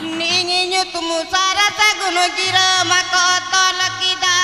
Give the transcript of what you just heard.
Ningin nyut musara saguno jirama kotol kidam